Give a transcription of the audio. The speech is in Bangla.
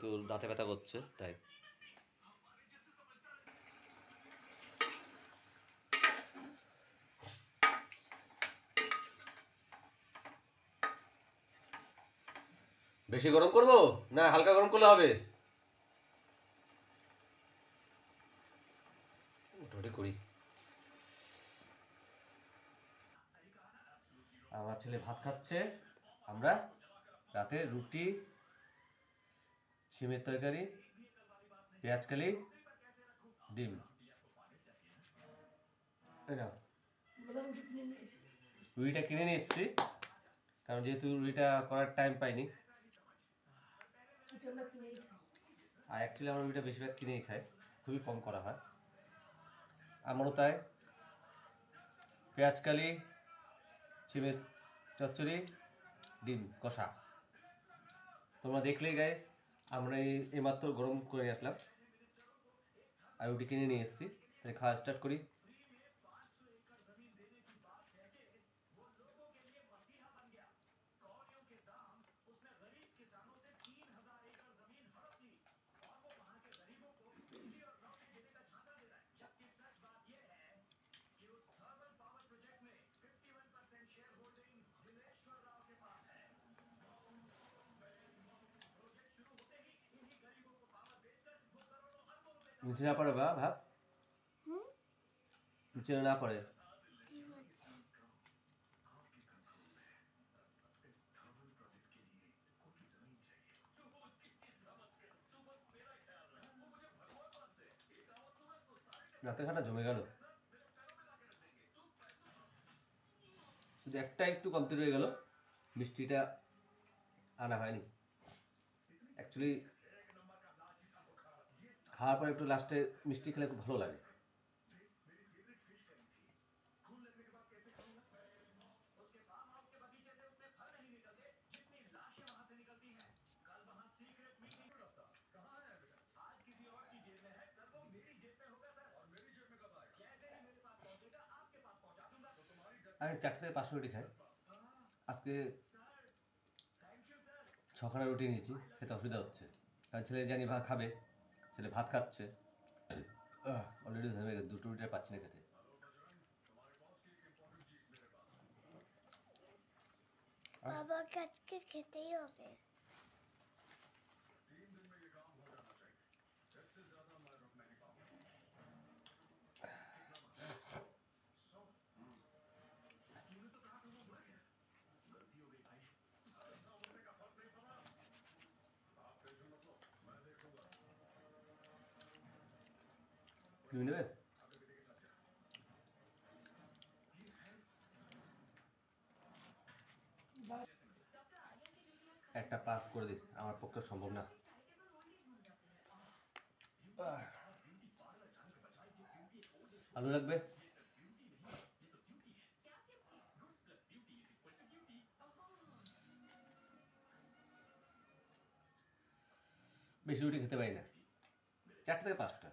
তোর দাঁতে ব্যথা করছে, তাই। বেশি গরম করব? না, হালকা গরম করলে হবে? মোটামুটি করি। আমার ছেলে ভাত খাচ্ছে। আমরা রাতে রুটি ছিমের তরকারি পেঁয়াজকালি ডিম। রুইটা কিনে নিয়ে এসছি, কারণ যেহেতু রুইটা করার টাইম পাইনি। আর অ্যাকচুয়ালি আমরা রুটিটা বেশিরভাগ কিনেই খাই, খুবই কম করা হয়। আমারও তাই পেঁয়াজকালি ছিমের চচ্চড়ি, ডিম, কষা। তোমরা দেখলেই গাইস আমরা এই এইমাত্র গরম করে আসলাম। আর রুটি কিনে নিয়ে এসেছি। তাই খাওয়া স্টার্ট করি। নিচে না পড়ে বা ভাত? নিচে না পড়ে রাতে খাটা জমে গেল। শুধু একটা একটু কমতি রয়ে গেল। মিষ্টিটা আনা হয়নি। অ্যাকচুয়ালি খাওয়ার পর একটু লাস্টে মিষ্টি খেলে খুব ভালো লাগে। আমি চারটে থেকে পাঁচশো রুটি খাই। আজকে ছখানা রুটি নিয়েছি, খেতে অসুবিধা হচ্ছে। কারণ ছেলে জানি ভাত খাবে। ছেলে ভাত খাচ্ছে। অলরেডি ধরে গেছে, দুটো রুটি পাচ্ছে না খেতে। বাবা আজকে খেতেই হবে। তুমি নেবে একটা পাস করে দিই, আমার পক্ষে সম্ভব না। আলু লাগবে? বেশি রুটি খেতে পারি না। চারটে থেকে পাঁচটা।